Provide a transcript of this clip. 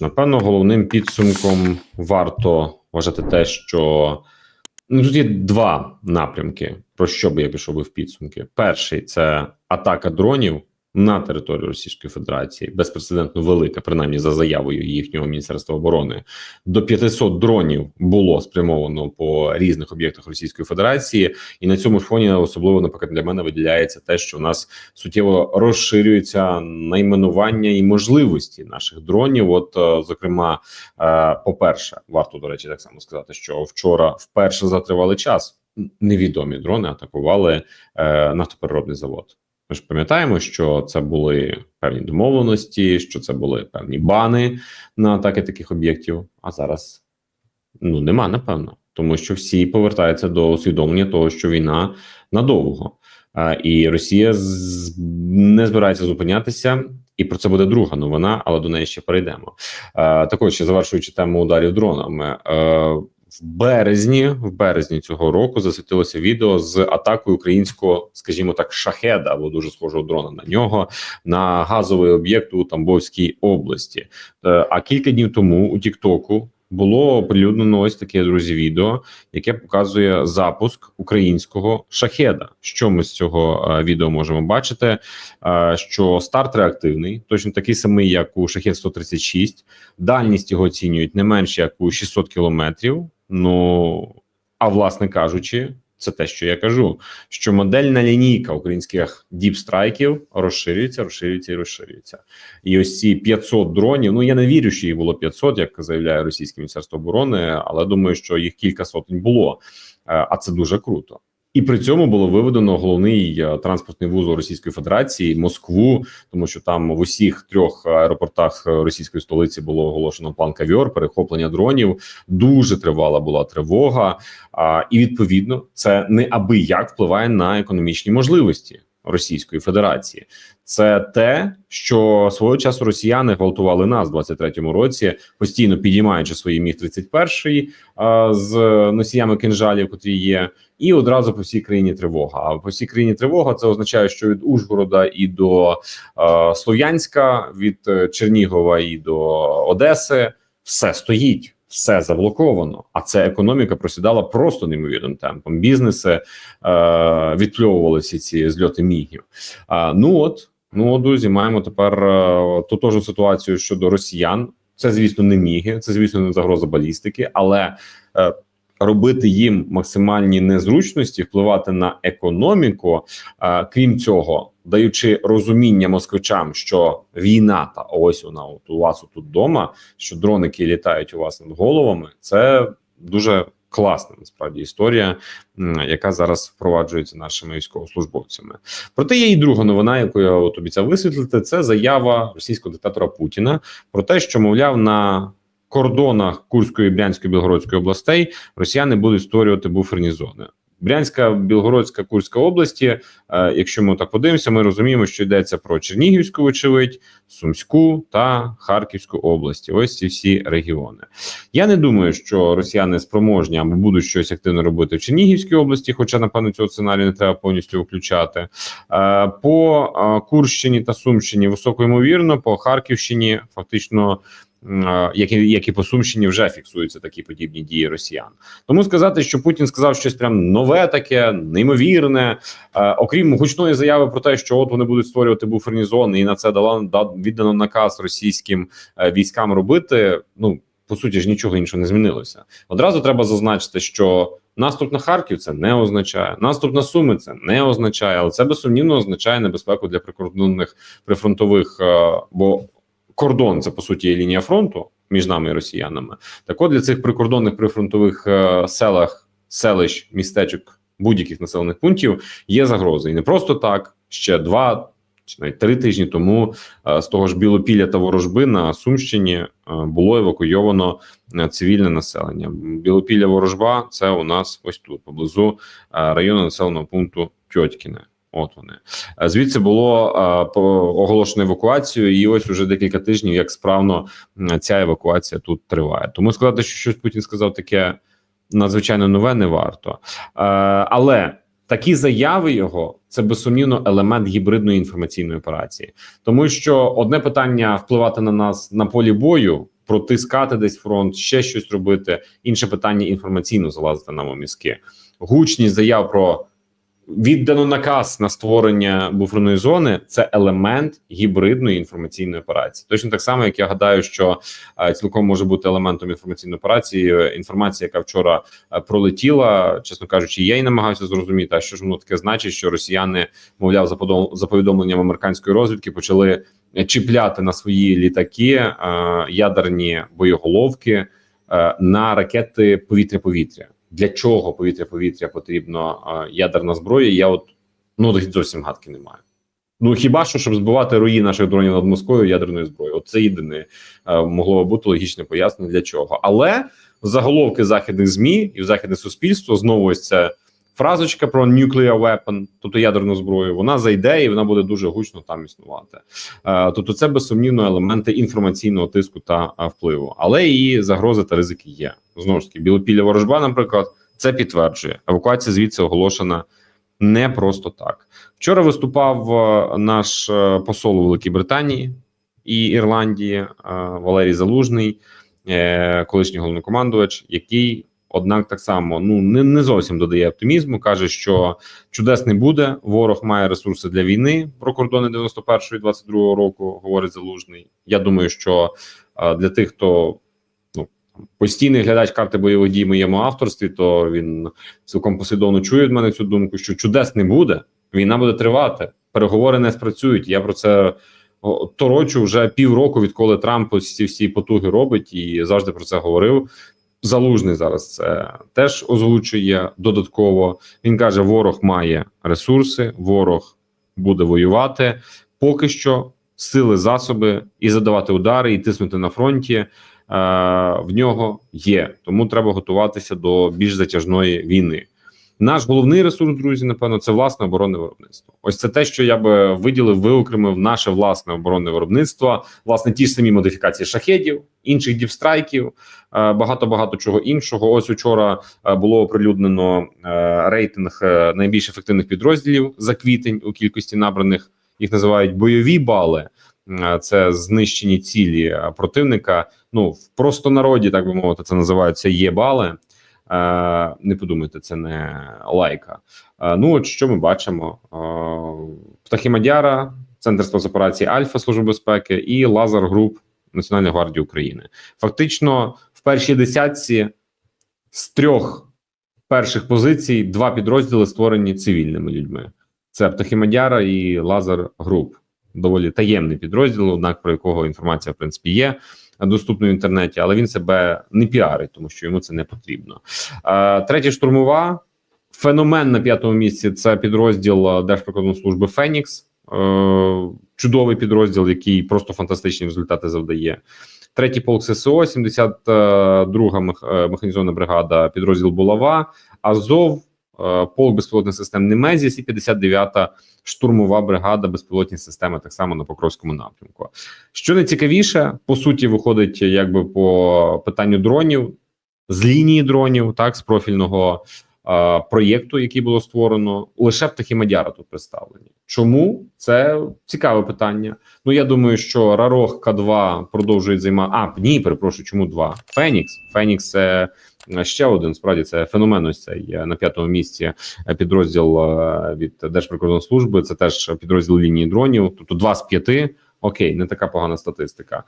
Напевно, головним підсумком варто вважати те, що ну, тут є два напрямки, про що би я пішов би в підсумки. Перший це атака дронів на територію Російської Федерації, безпрецедентно велика, принаймні за заявою їхнього міністерства оборони. До 500 дронів було спрямовано по різних об'єктах Російської Федерації, і на цьому фоні особливо наприклад для мене виділяється те, що в нас суттєво розширюється найменування і можливості наших дронів. От, е, зокрема, е, по-перше, варто до речі, так само сказати, що вчора вперше за тривалий час невідомі дрони атакували е, нафтопереробний завод. Ми ж пам'ятаємо, що це були певні домовленості, що це були певні бани на атаки таких об'єктів. А зараз ну нема, напевно, тому що всі повертаються до усвідомлення того, що війна надовго, а, і Росія з... не збирається зупинятися. І про це буде друга новина, але до неї ще перейдемо. Е, також ще завершуючи тему ударів дронами. Е, в березні, в березні цього року засвітилося відео з атакою українського, скажімо так, шахеда або дуже схожого дрона на нього на газовий об'єкт у Тамбовській області. Е, а кілька днів тому у Тіктоку було оприлюднено ось таке друзі відео, яке показує запуск українського шахеда. Що ми з цього е, відео можемо бачити? Е, що старт реактивний, точно такий самий, як у шахет 136 Дальність його оцінюють не менше як у 600 кілометрів. Ну а власне кажучи, це те, що я кажу: що модельна лінійка українських діпстрайків розширюється, розширюється і розширюється. І ось ці 500 дронів. Ну я не вірю, що їх було 500, як заявляє російське міністерство оборони, але думаю, що їх кілька сотень було. Е, А це дуже круто. І при цьому було виведено головний е, транспортний вузол Російської Федерації Москву, тому що там в усіх трьох аеропортах е, російської столиці було оголошено план кавіор, перехоплення дронів. Дуже тривала була тривога, а, і відповідно це не аби як впливає на економічні можливості Російської Федерації. Це те, що свого часу росіяни гвалтували нас в 23-му році, постійно підіймаючи свої міг 31 а, з носіями кинжалів, котрі є, і одразу по всій країні тривога. А по всій країні тривога це означає, що від Ужгорода і до Слов'янська, від е, Чернігова і до Одеси все стоїть. Все заблоковано, а це економіка просідала просто неймовірним темпом. Бізнеси е, відпльовували всі ці зльоти мігів. А, ну от, ну друзі, маємо тепер е, тотожну ситуацію щодо росіян. Це, звісно, не міги, це, звісно, не загроза балістики, але е, робити їм максимальні незручності, впливати на економіку. Е, крім цього, даючи розуміння москвичам, що війна та ось вона от у вас тут вдома, що дроники літають у вас над головами, це дуже класна насправді історія, яка зараз впроваджується нашими військовослужбовцями. Проте є і друга новина, яку я от обіцяв висвітлити. Це заява російського диктатора Путіна про те, що мовляв на кордонах Курської, Брянської, Білгородської областей росіяни будуть створювати буферні зони. Брянська, Білгородська, Курська області. Е, якщо ми так подивимося, ми розуміємо, що йдеться про Чернігівську, вочевидь, Сумську та Харківську області. Ось ці всі регіони. Я не думаю, що росіяни спроможні або будуть щось активно робити в Чернігівській області, хоча напевно цього сценарію не треба повністю виключати. Е, по е, Курщині та Сумщині високо ймовірно, по Харківщині фактично. М, Як і, як і по Сумщині вже фіксуються такі подібні дії росіян. Тому сказати, що Путін сказав щось прям нове, таке неймовірне, е, окрім гучної заяви про те, що от вони будуть створювати буферні зони, і на це дала да, віддано наказ російським е, військам робити. Ну по суті ж нічого іншого не змінилося. Одразу треба зазначити, що наступ на Харків це не означає, наступ на Суми це не означає, але це безсумнівно означає небезпеку для прикордонних прифронтових, е, бо кордон це по суті лінія фронту між нами і росіянами. Так от для цих прикордонних прифронтових е, селах, селищ, містечок будь-яких населених пунктів є загрози, і не просто так ще два. Чи навіть три тижні тому е, з того ж Білопілля та Ворожби на Сумщині е, було евакуйовано цивільне населення. Білопілля Ворожба це у нас ось тут поблизу району населеного пункту Тьотькіне. От вони Е, звідси було е, оголошено евакуацію, і ось уже декілька тижнів, як справно ця евакуація тут триває. Тому сказати, що щось Путін сказав таке надзвичайно нове, не варто. Е, але такі заяви його це безсумнівно елемент гібридної інформаційної операції, тому що одне питання впливати на нас на полі бою. протискати десь фронт, ще щось робити. Інше питання інформаційно залазити нам у мізки. Гучність заяв про віддано наказ на створення буферної зони це елемент гібридної інформаційної операції. Точно так само, як я гадаю, що е, цілком може бути елементом інформаційної операції. Інформація, яка вчора е, пролетіла, чесно кажучи, я й намагався зрозуміти, а що ж воно таке значить, що росіяни, мовляв, за повідомленням американської розвідки, почали е, чіпляти на свої літаки ядерні боєголовки на ракети повітря-повітря. Для чого повітря-повітря потрібно е, ядерна зброя? Я от ну зовсім гадки не маю. Ну хіба що щоб збивати руї наших дронів над Москвою ядерною зброєю? От це єдине е, могло би бути логічне пояснення для чого. Але заголовки західних змі і в західне суспільство знову ось ця фразочка про nuclear weapon, тобто ядерну зброю, вона зайде і вона буде дуже гучно там існувати. Е, тобто, це безсумнівно елементи інформаційного тиску та впливу, але і загрози та ризики є. Знову ж таки, білопілля ворожба, наприклад, це підтверджує. Евакуація звідси оголошена не просто так. Вчора виступав е, наш е, посол у Великій Британії і Ірландії Валерій Залужний, колишній головнокомандувач, який, однак, так само ну не, не зовсім додає оптимізму. каже, що чудес не буде. Ворог має ресурси для війни про кордони 91-ї 22-го року. Говорить Залужний. Я думаю, що е, для тих, хто ну постійний глядач карти бойових дій моєму авторстві, то він цілком послідовно чує від мене цю думку, що чудес не буде. Війна буде тривати, переговори не спрацюють. Я про це торочу вже півроку, відколи Трамп ці всі потуги робить і завжди про це говорив. Залужний зараз це теж озвучує додатково. Він каже: ворог має ресурси, ворог буде воювати. Поки що сили, засоби і задавати удари, і тиснути на фронті. е, В нього є, тому треба готуватися до більш затяжної війни. Наш головний ресурс, друзі, напевно, це власне оборонне виробництво. Ось це те, що я би виділив, виокремив наше власне оборонне виробництво, власне, ті ж самі модифікації шахедів, інших діпстрайків, багато багато чого іншого. Ось учора е, було оприлюднено е, рейтинг е, найбільш ефективних підрозділів за квітень у кількості набраних. Їх називають бойові бали. Е, Це знищені цілі е, противника. Ну в простонароді, так би мовити, це називаються є бали. Е, Не подумайте, це не лайка. Е, Ну, от що ми бачимо: Е, Птахи Мадяра, Центр спецоперації Альфа Служби безпеки і Лазар Груп Національної гвардії України. Фактично, в першій десятці з трьох перших позицій два підрозділи створені цивільними людьми: це Птахи Мадяра і Лазар Груп. Доволі таємний підрозділ, однак про якого інформація в принципі є доступно в інтернеті, але він себе не піарить, тому що йому це не потрібно. Третя штурмова феномен на п'ятому місці. Це підрозділ е, Держприкордонслужби Фенікс. Е, Чудовий підрозділ, який просто фантастичні результати завдає. Третій полк ССО, 72-га е, механізована бригада, підрозділ Булава, Азов, полк безпілотних систем Немезіс і 59-та штурмова бригада безпілотні системи, так само на Покровському напрямку. Що найцікавіше, по суті, виходить якби по питанню дронів з лінії дронів, так з профільного е, проєкту, який було створено, лише птахи Мадяра тут представлені. Чому це цікаве питання? Ну я думаю, що Рарох К2 продовжують займати. А ні, перепрошую, чому два? Фенікс. Фенікс це е, ще один. Справді це феномен. Ось цей е, на п'ятому місці е, підрозділ від Держприкордонслужби. Це теж підрозділ лінії дронів. Тобто два з п'яти. Окей, не така погана статистика.